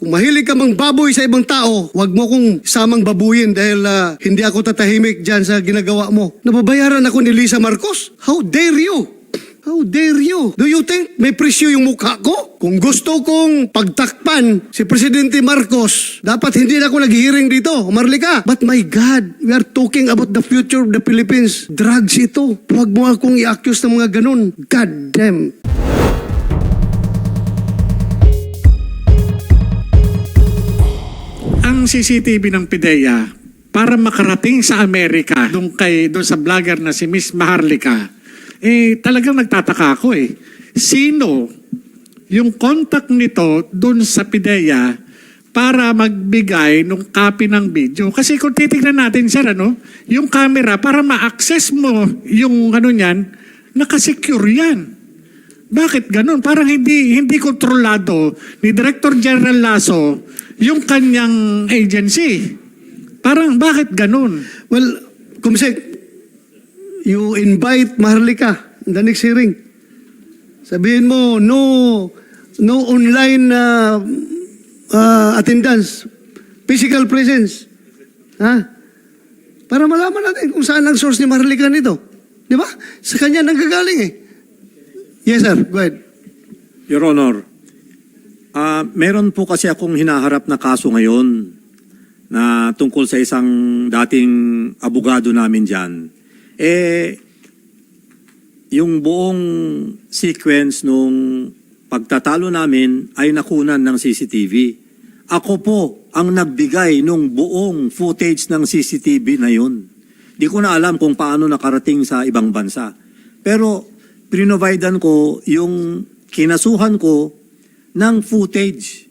Kung mahilig ka mang baboy sa ibang tao, wag mo kong samang babuyin dahil ah, hindi ako tatahimik dyan sa ginagawa mo. Nababayaran ako ni Lisa Marcos? How dare you? How dare you? Do you think may presyo yung mukha ko? Kung gusto kong pagtakpan si Presidente Marcos, dapat hindi na ako naghihiring dito. Marlika. But my God, we are talking about the future of the Philippines. Drugs ito. Huwag mo akong i-accuse ng mga ganun. God damn. Ang CCTV ng PIDEA para makarating sa Amerika doon kay doon sa vlogger na si Miss Maharlika eh talagang nagtataka ako eh. Sino yung contact nito doon sa PIDEA para magbigay ng copy ng video? Kasi kung titingnan natin sir ano yung camera para ma-access mo yung ano niyan nakasecure yan. Bakit ganun? Parang hindi hindi kontrolado ni Director General Lasso yung kanyang agency. Parang bakit ganun? Well, Kumsek, you invite Maharlika in the next hearing. Sabihin mo, no, no online uh, uh, attendance, physical presence. Ha? Para malaman natin kung saan ang source ni Maharlika nito. Di ba? Sa kanya nanggagaling eh. Yes, sir. Go ahead. Your Honor, ah meron po kasi akong hinaharap na kaso ngayon na tungkol sa isang dating abogado namin dyan. Eh, yung buong sequence nung pagtatalo namin ay nakunan ng CCTV. Ako po ang nagbigay nung buong footage ng CCTV na yun. Di ko na alam kung paano nakarating sa ibang bansa. Pero prinovidean ko yung kinasuhan ko ng footage.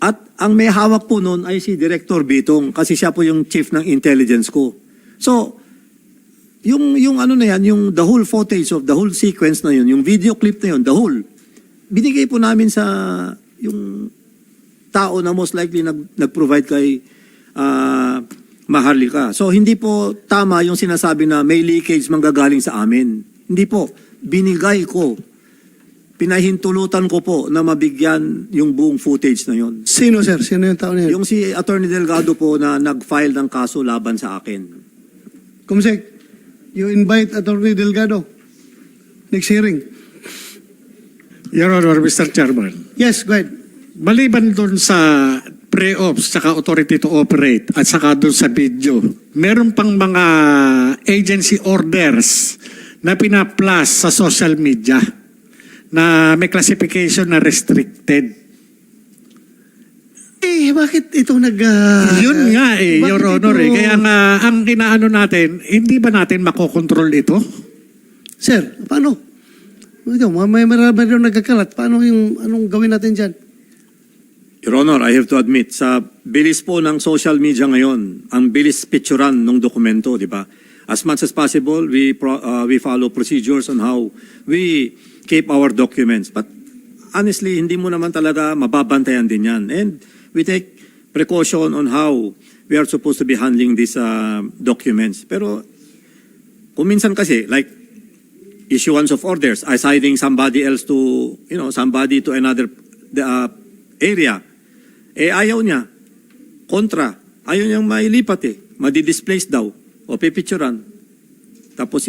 At ang may hawak po noon ay si Director Bitong kasi siya po yung chief ng intelligence ko. So, yung, yung ano na yan, yung the whole footage of the whole sequence na yun, yung video clip na yun, the whole, binigay po namin sa yung tao na most likely nag, nag-provide kay ah, Maharlika. So hindi po tama yung sinasabi na may leakage manggagaling sa amin. Hindi po. Binigay ko. Pinahintulutan ko po na mabigyan yung buong footage na yon. Sino, sir? Sino yung tao na yun? Yung si Attorney Delgado po na nag-file ng kaso laban sa akin. Kumsek, you invite Attorney Delgado. Next hearing. Your Honor, Mr. Chairman. Yes, go ahead. Maliban doon sa pre-ops, saka authority to operate, at saka doon sa video, meron pang mga agency orders na pinaplas sa social media na may classification na restricted. Eh, bakit ito nag... ah, Yun nga eh, Your Honor ito- eh. Kaya nga, ang inaano natin, hindi ba natin makokontrol ito? Sir, paano? Ito, may marami rin nagkakalat. Paano yung, anong gawin natin dyan? Your Honor, I have to admit, sa bilis po ng social media ngayon, ang bilis picturean ng dokumento, di ba? As much as possible, we, pro- uh, we follow procedures on how we keep our documents. But honestly, hindi mo naman talaga mababantayan din yan. And we take precaution on how we are supposed to be handling these uh, documents. Pero kung minsan kasi, like issuance of orders, assigning somebody else to, you know, somebody to another the, uh, area, eh ayaw niya. Kontra. Ayaw niyang mailipat eh. Madi-displace daw. O pipicturan. Tapos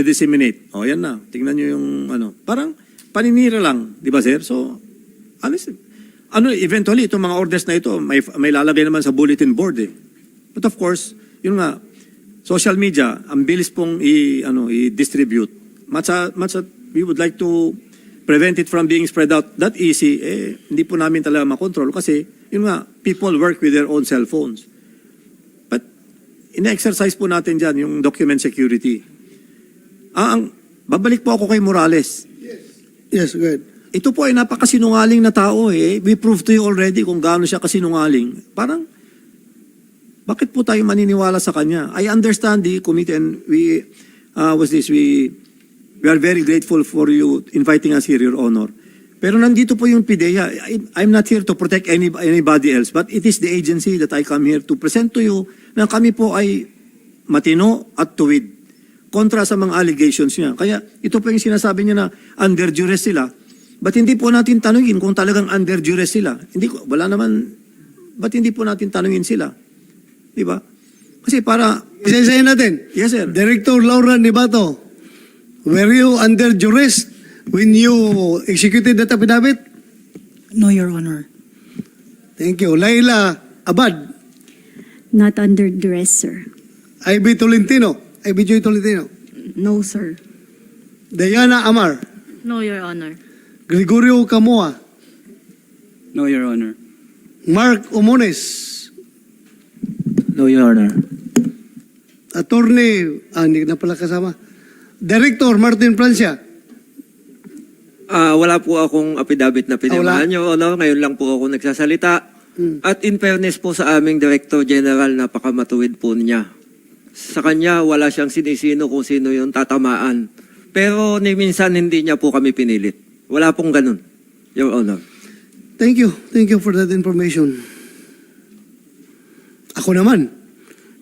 i-disseminate. O yan na. Tingnan niyo yung ano. Parang paninira lang. Di ba sir? So, honestly, ano, eventually, itong mga orders na ito, may, may lalagay naman sa bulletin board eh. But of course, yun nga, social media, ang bilis pong i, ano, i-distribute. Much, a- much a- we would like to prevent it from being spread out that easy, eh, hindi po namin talaga makontrol kasi, yun nga, people work with their own cell phones. But, ina-exercise po natin dyan yung document security. Ah, ang, babalik po ako kay Morales. Yes, go ahead. Ito po ay napakasinungaling na tao eh. We proved to you already kung gaano siya kasinungaling. Parang, bakit po tayo maniniwala sa kanya? I understand the committee and we, uh, was this, we, we are very grateful for you inviting us here, Your Honor. Pero nandito po yung PIDEA. I, I'm not here to protect any, anybody else, but it is the agency that I come here to present to you na kami po ay matino at tuwid kontra sa mga allegations niya. Kaya ito po yung sinasabi niya na under duress sila. Ba't hindi po natin tanungin kung talagang under duress sila? Hindi ko, wala naman, ba't hindi po natin tanungin sila? Di ba? Kasi para, Isa-isahin natin. yes sir, Director Laura Nibato, were you under duress when you executed that affidavit? No, Your Honor. Thank you. Laila Abad, Not under duress, sir. Ivy Tolentino, Ivy Joy Tolentino, No, sir. Diana Amar, No, Your Honor. Gregorio Camoa, No, Your Honor. Mark Omones, No, Your Honor. Attorney, ah, hindi na pala kasama, Director Martin Francia, Ah, wala po akong affidavit na Ah, wala? pinirmahan nyo, ano? Ngayon lang po ako nagsasalita. Hmm. At in fairness po sa aming Director General, napakamatuwid po niya. Sa kanya, wala siyang sinisino kung sino yung tatamaan. Pero ni minsan hindi niya po kami pinilit. Wala pong ganun, Your Honor. Thank you. Thank you for that information. Ako naman,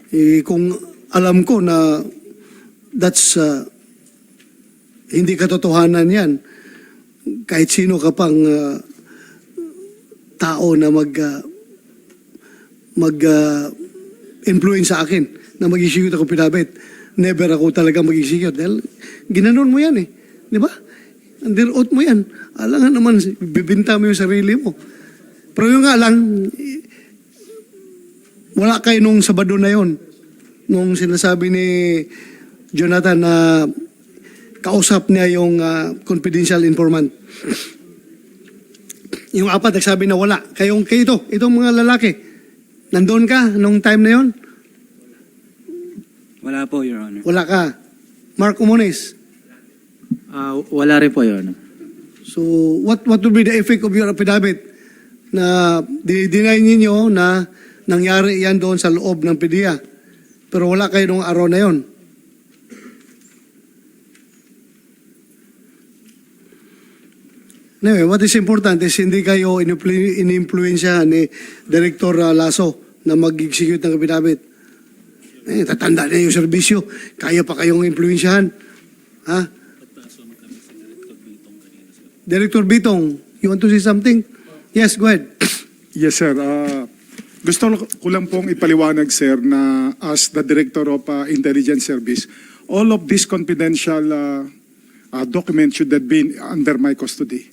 eh, kung alam ko na that's uh, hindi katotohanan yan, kahit sino ka pang uh, tao na mag uh, mag uh, influence sa akin na mag-execute ako pinabit, never ako talaga mag-execute dahil ginanon mo yan eh. Di ba? Under oath mo yan. Alangan naman, bibinta mo yung sarili mo. Pero yung nga lang, wala kayo nung Sabado na yon Nung sinasabi ni Jonathan na kausap niya yung ah, confidential informant. Yung apat nagsabi na wala. Kayong kayo ito, itong mga lalaki. Nandoon ka nung time na yon? Wala po, Your Honor. Wala ka. Mark Umones. Ah, wala rin po, Your Honor. So, what what would be the effect of your affidavit na dinay ninyo na nangyari yan doon sa loob ng PDEA? Pero wala kayo nung araw na yon. Anyway, what is important is hindi kayo inimpluensya ni Director uh, Lasso na mag-execute ng affidavit. Eh, tatanda na yung serbisyo. Kaya pa kayong impluensyahan. Ha? Director Bitong, you want to say something? Yes, go ahead. Yes, sir. Uh, gusto ko lang pong ipaliwanag, sir, na as the Director of uh, Intelligence Service, all of these confidential uh, uh, documents should have been under my custody.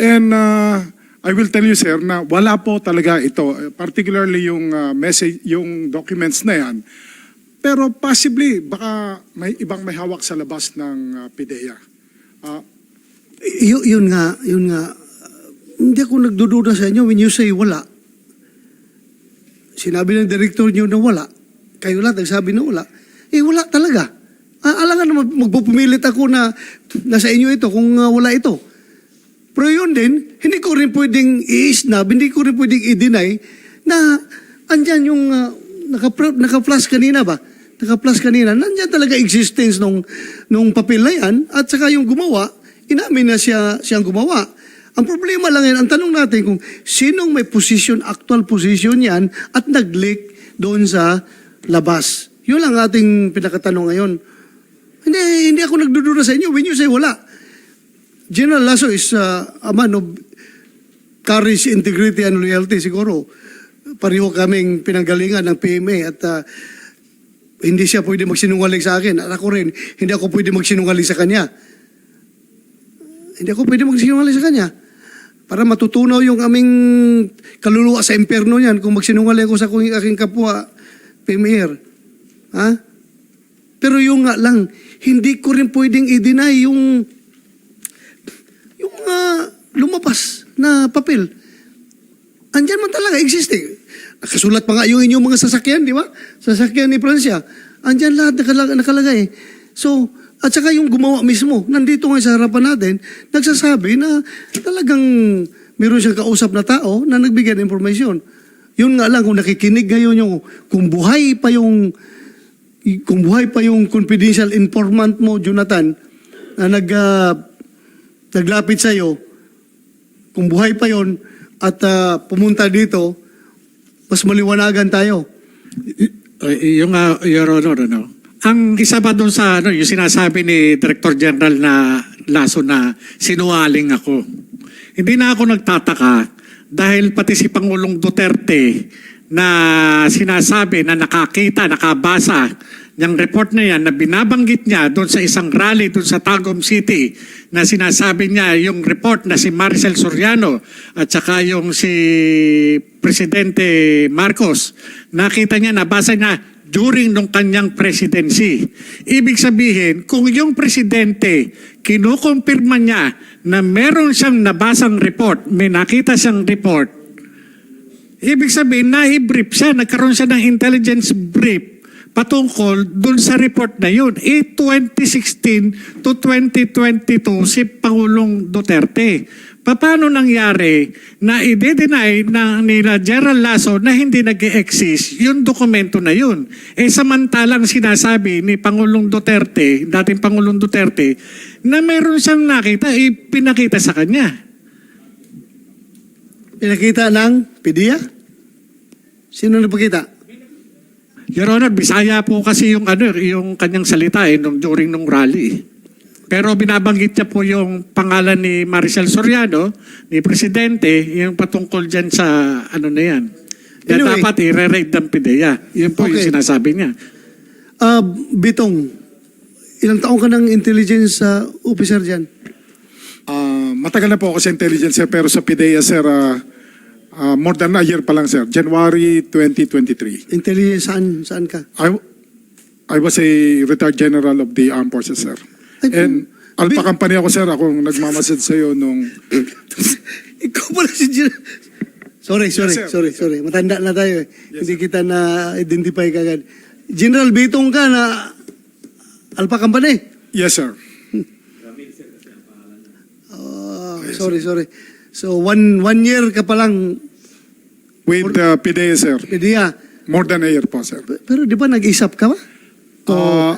And uh, I will tell you, sir, na wala po talaga ito, particularly yung uh, message, yung documents na yan. Pero possibly, baka may ibang may hawak sa labas ng uh, PIDEA. Uh, yun nga, yun nga. Uh, hindi ako nagdududa sa inyo when you say wala. Sinabi ng director niyo na wala. Kayo lahat nagsabi na wala. Eh, wala talaga. Ah, alangan na mag- magpupumilit ako na nasa inyo ito kung uh, wala ito. Pero yun din, hindi ko rin pwedeng i-snub, hindi ko rin pwedeng i-deny na andyan yung uh, naka- naka-flash kanina ba? Naka-flash kanina, nandyan talaga existence nung, nung papel na yan at saka yung gumawa, inamin na siya, siyang gumawa. Ang problema lang yan, ang tanong natin kung sinong may position, actual position yan at nag-leak doon sa labas. Yun lang ating pinakatanong ngayon. Hindi, hindi ako nagdudura sa inyo when you say wala. General Lasso is uh, a man of courage, integrity, and loyalty. Siguro, pareho kaming pinanggalingan ng PMA at uh, hindi siya pwede magsinungaling sa akin. At ako rin, hindi ako pwede magsinungaling sa kanya. Hindi ako pwede magsinungaling sa kanya. Para matutunaw yung aming kaluluwa sa impyerno niyan kung magsinungaling ako sa aking, kapwa PMAR. Ha? Pero yung nga lang, hindi ko rin pwedeng i-deny yung yung uh, lumabas na papel. Andyan man talaga, existing. Nakasulat pa nga yung inyong mga sasakyan, di ba? Sasakyan ni Francia. Andyan lahat nakalag- nakalagay. So, at saka yung gumawa mismo, nandito nga sa harapan natin, nagsasabi na talagang meron siyang kausap na tao na nagbigay ng informasyon. Yun nga lang, kung nakikinig ngayon yung, kung buhay pa yung, kung buhay pa yung confidential informant mo, Jonathan, na nag, ah, naglapit sa'yo, kung buhay pa yon at ah, pumunta dito, mas maliwanagan tayo. Y- yung uh, Your Honor, ano, ang isa pa doon sa ano, yung sinasabi ni Director General na Lasso na sinungaling ako. Hindi na ako nagtataka dahil pati si Pangulong Duterte na sinasabi na nakakita, nakabasa ng report na yan na binabanggit niya doon sa isang rally doon sa Tagum City na sinasabi niya yung report na si Maricel Soriano at saka yung si Presidente Marcos nakita niya, nabasa niya during nung kanyang presidency. Ibig sabihin, kung yung presidente kinukumpirma niya na meron siyang nabasang report, may nakita siyang report, ibig sabihin, na-brief siya, nagkaroon siya ng intelligence brief patungkol dun sa report na yun. Eh, 2016 to 2022 si Pangulong Duterte. Paano nangyari na i-deny na nila Gerald Lasso na hindi nag exist yung dokumento na yun? Eh samantalang sinasabi ni Pangulong Duterte, dating Pangulong Duterte, na meron siyang nakita, ipinakita sa kanya. Pinakita ng PDEA? Sino nagpakita? Your Honor, Bisaya po kasi yung ano, yung kanyang salita eh, nung, during nung rally. Pero binabanggit niya po yung pangalan ni Maricel Soriano, ni Presidente, yung patungkol dyan sa ano na yan. Kaya Anyway. dapat i-re-raid ng PIDEA. Yun po yung Okay. sinasabi niya. Ah, Bitong, ilang taong ka ng intelligence uh, officer dyan? Ah, matagal na po ako sa intelligence sir, pero sa PIDEA sir, ah, ah, more than a year pa lang sir, January 2023. Intelligence saan, saan ka? I, I was a retired general of the armed forces sir. Ay, And Alpha Company ako sir, akong nagmamasid sa iyo nung Ikaw pala si Gen- Sorry, sorry, sir. sorry, sorry. Matanda na tayo eh. Hindi kita na-identify kagad. General Bitong ka na Alpha Company? Yes sir. Ah, sorry, sorry. So, one, one year ka palang With uh, PIDEA sir. PDEA. More than a year po sir. Pero di ba nag-isap ka ba? Uh,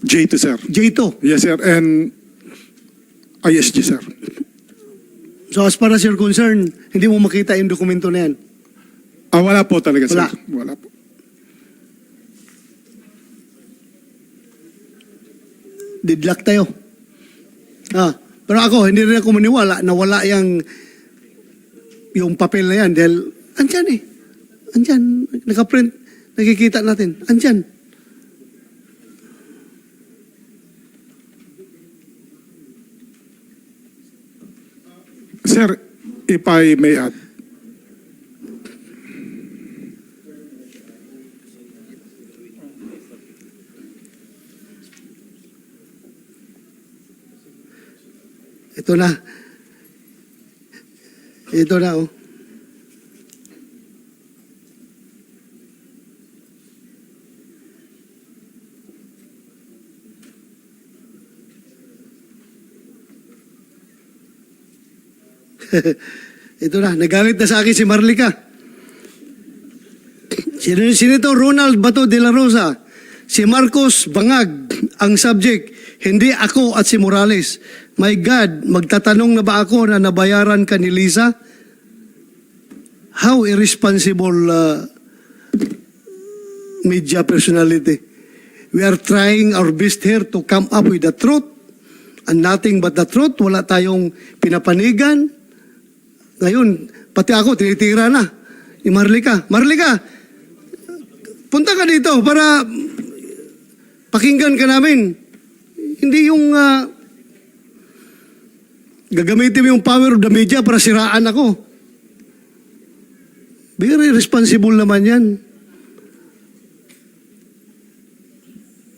J2 sir. J2. Yes sir. And ISG sir. So as far as you're concerned, hindi mo makita yung dokumento na yan. Ah, wala po talaga sir. Wala. Wala po. Didlak tayo. Ah, pero ako, hindi rin ako maniwala na wala yung, yung papel na yan dahil andyan eh. Andyan, nakaprint, nakikita natin. Andyan. Sir, if I may add, Ito na. Ito na oh. Ito na, nagalit na sa akin si Marlica. Sin- Senator Ronald Bato de la Rosa, si Marcos Bangag ang subject, hindi ako at si Morales. My God, magtatanong na ba ako na nabayaran ka ni Lisa? How irresponsible uh, media personality. We are trying our best here to come up with the truth and nothing but the truth. Wala tayong pinapanigan. Ngayon, pati ako, tinitira na ni Marlica. Marlica, punta ka dito para pakinggan ka namin. Hindi yung ah, gagamitin mo yung power of the media para siraan ako. Very responsible naman yan.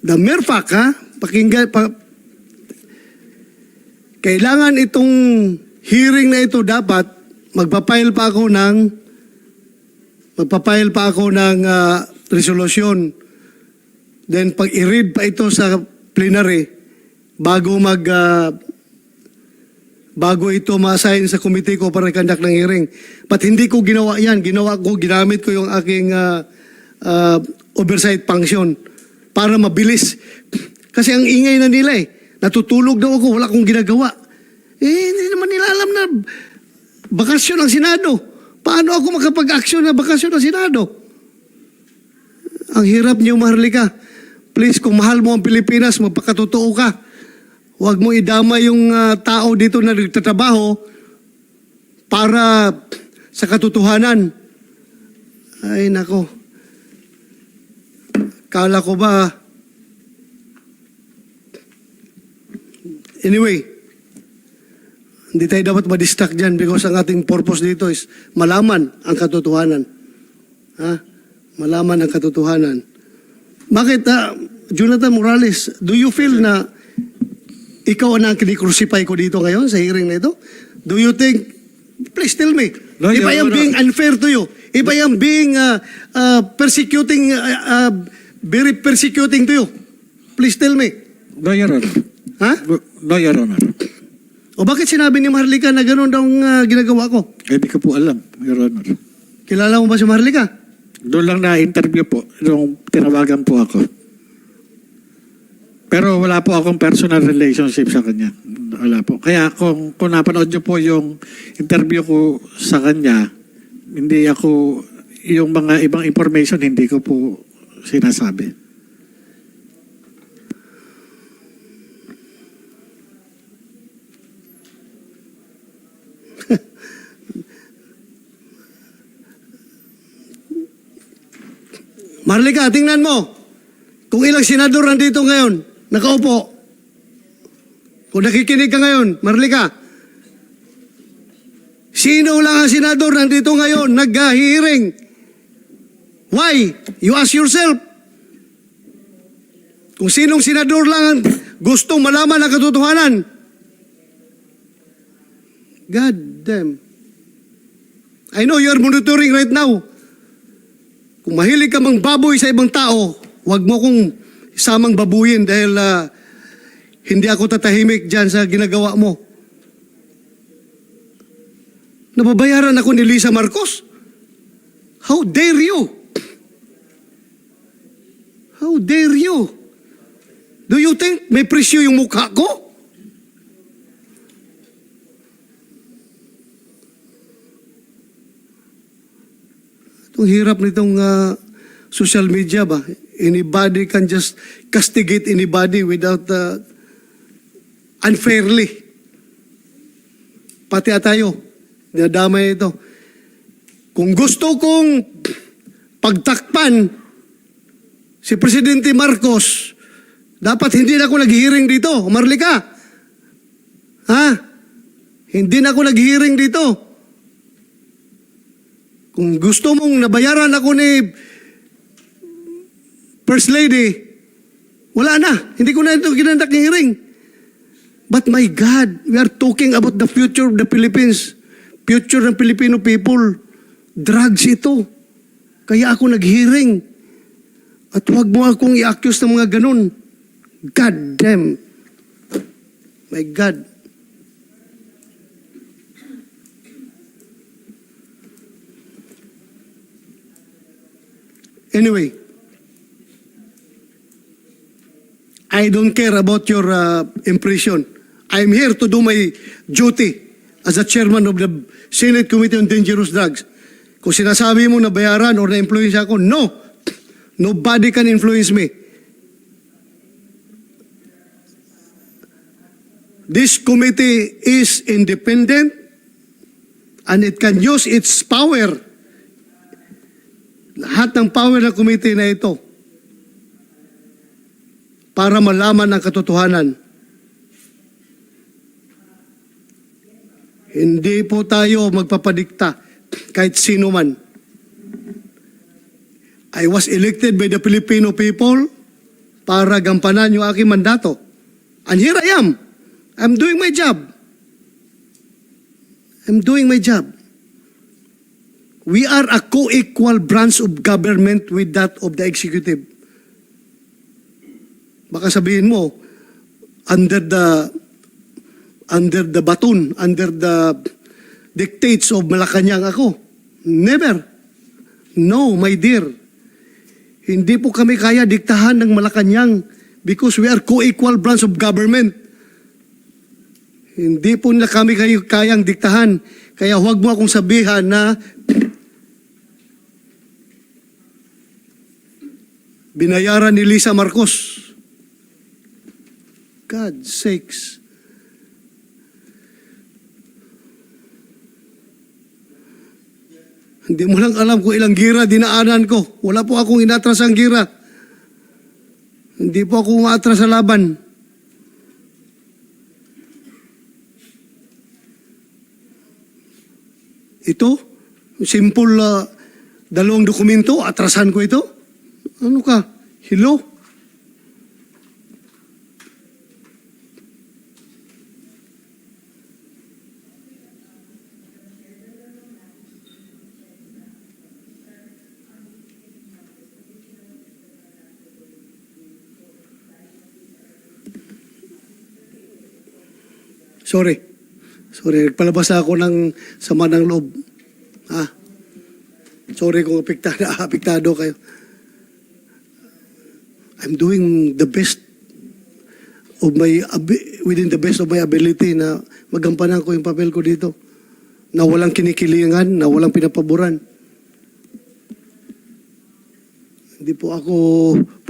The mere fact, ha? Pakinggan, pa, kailangan itong hearing na ito dapat magpapile pa ako ng magpapile pa ako ng ah, resolusyon. Then pag i-read pa ito sa plenary bago mag ah, bago ito ma-assign sa committee ko para conduct ng hearing. But hindi ko ginawa yan. Ginawa ko, ginamit ko yung aking ah, ah, oversight function para mabilis. Kasi ang ingay na nila eh. Natutulog daw ako, wala akong ginagawa. Eh, hindi naman nila alam na bakasyon ang Senado. Paano ako makapag-aksyon na bakasyon ng Senado? Ang hirap niyo, Maharlika. Please, kung mahal mo ang Pilipinas, magpakatotoo ka. Huwag mo idama yung ah, tao dito na nagtatrabaho para sa katotohanan. Ay, nako. Kala ko ba... Anyway, hindi tayo dapat madistract dyan because ang ating purpose dito is malaman ang katotohanan. Ha? Malaman ang katotohanan. Bakit, ah, Jonathan Morales, do you feel na ikaw ang kinikrucify ko dito ngayon sa hearing na ito? Do you think, please tell me, No, if I am Honor. being unfair to you, if I am being uh, uh, persecuting, uh, uh, very persecuting to you, please tell me. No, Your Honor. Ha? No, Your Honor. O bakit sinabi ni Maharlika na gano'n daw ang uh, ginagawa ko? Eh, di ko po alam, Your Honor. Kilala mo ba si Maharlika? Doon lang na-interview po, nung tinawagan po ako. Pero wala po akong personal relationship sa kanya. Wala po. Kaya kung, kung napanood niyo po yung interview ko sa kanya, hindi ako, yung mga ibang information, hindi ko po sinasabi. Maharlika, tingnan mo. Kung ilang senador nandito ngayon, nakaupo. Kung nakikinig ka ngayon, Maharlika, sino lang ang senador nandito ngayon nag-hearing? Why? You ask yourself. Kung sinong senador lang ang gustong malaman ang katotohanan. God damn. I know you are monitoring right now. Kung mahilig ka mang baboy sa ibang tao, huwag mo kong samang babuyin dahil ah, hindi ako tatahimik dyan sa ginagawa mo. Nababayaran ako ni Lisa Marcos. How dare you? How dare you? Do you think may presyo yung mukha ko? Itong hirap nitong ah, social media ba? Anybody can just castigate anybody without uh, unfairly. Pati tayo, dinadamay ito. Kung gusto kong pagtakpan si Presidente Marcos, dapat hindi na ako nag-hearing dito. Marlika. Ha? Hindi na ako nag-hearing dito. Kung gusto mong nabayaran ako ni First Lady, wala na. Hindi ko na ito ginandak ng hearing. But my God, we are talking about the future of the Philippines. Future ng Filipino people. Drugs ito. Kaya ako nag-hearing. At huwag mo akong i-accuse ng mga ganun. God damn. My God. Anyway, I don't care about your uh, impression. I'm here to do my duty as a chairman of the Senate Committee on Dangerous Drugs. Kung sinasabi mo na bayaran or na-influence ako, no. Nobody can influence me. This committee is independent and it can use its power. Lahat ng power ng committee na ito para malaman ang katotohanan. Hindi po tayo magpapadikta kahit sino man. I was elected by the Filipino people para gampanan yung aking mandato. And here I am. I'm doing my job. I'm doing my job. We are a co-equal branch of government with that of the executive. Baka sabihin mo, under the under the baton, under the dictates of Malacanang ako. Never. No, my dear. Hindi po kami kaya diktahan ng Malacanang because we are co-equal branch of government. Hindi po nila kami kayo kayang diktahan. Kaya huwag mo akong sabihan na binayaran ni Lisa Marcos. God sakes. Hindi mo lang alam kung ilang gira dinaanan ko. Wala po akong inatras ang gira. Hindi po ako umatras sa laban. Ito, simple uh, dalawang dokumento, atrasan ko ito. Ano ka? Hello? Sorry. Sorry, nagpalabas ako ng sama ng loob. Ha? Sorry kung apektado, apektado kayo. I'm doing the best of my within the best of my ability na magampanan ko yung papel ko dito. Na walang kinikilingan, na walang pinapaboran. Hindi po ako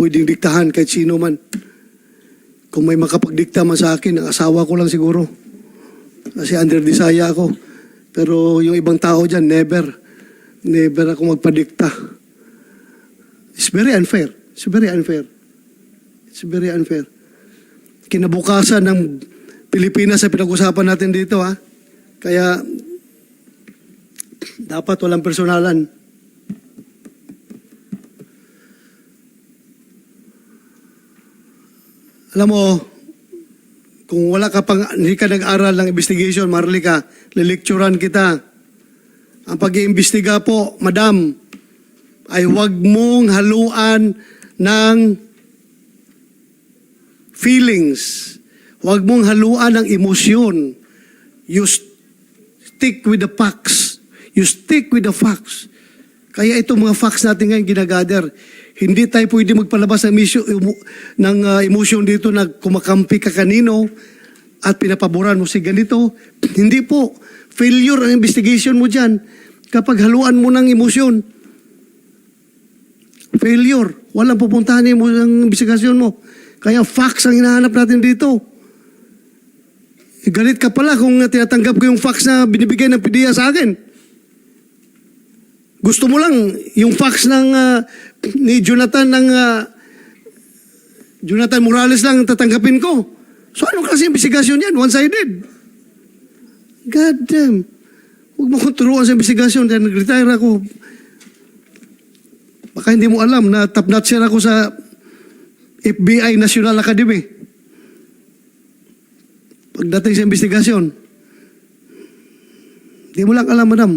pwedeng diktahan kahit sino man. Kung may makapagdikta man sa akin, ang asawa ko lang siguro. Kasi under desaya ako. Pero yung ibang tao dyan, never. Never ako magpadikta. It's very unfair. It's very unfair. It's very unfair. Kinabukasan ng Pilipinas sa pinag-usapan natin dito ha. Kaya dapat walang personalan. Alam mo, kung wala ka pang, hindi ka nag-aral ng investigation, Marlika, lilikturan kita. Ang pag-iimbestiga po, madam, ay huwag mong haluan ng feelings. Huwag mong haluan ng emosyon. You stick with the facts. You stick with the facts. Kaya itong mga facts natin ngayon ginagather. Hindi tayo pwede magpalabas ng, issue, ng uh, emotion dito na kumakampi ka kanino at pinapaboran mo si ganito. Hindi po. Failure ang investigation mo dyan kapag haluan mo ng emosyon. Failure. Walang pupuntahan mo ng investigasyon mo. Kaya facts ang hinahanap natin dito. Galit ka pala kung tinatanggap ko yung facts na binibigay ng PDEA sa akin. Gusto mo lang yung facts ng uh, ni Jonathan ng uh, Jonathan Morales lang ang tatanggapin ko. So ano kasi investigasyon yan? One-sided. God damn. Huwag mo kong turuan sa investigasyon dahil nag-retire ako. Baka hindi mo alam na top notcher ako sa FBI National Academy. Pagdating sa investigasyon, hindi mo lang alam, madam.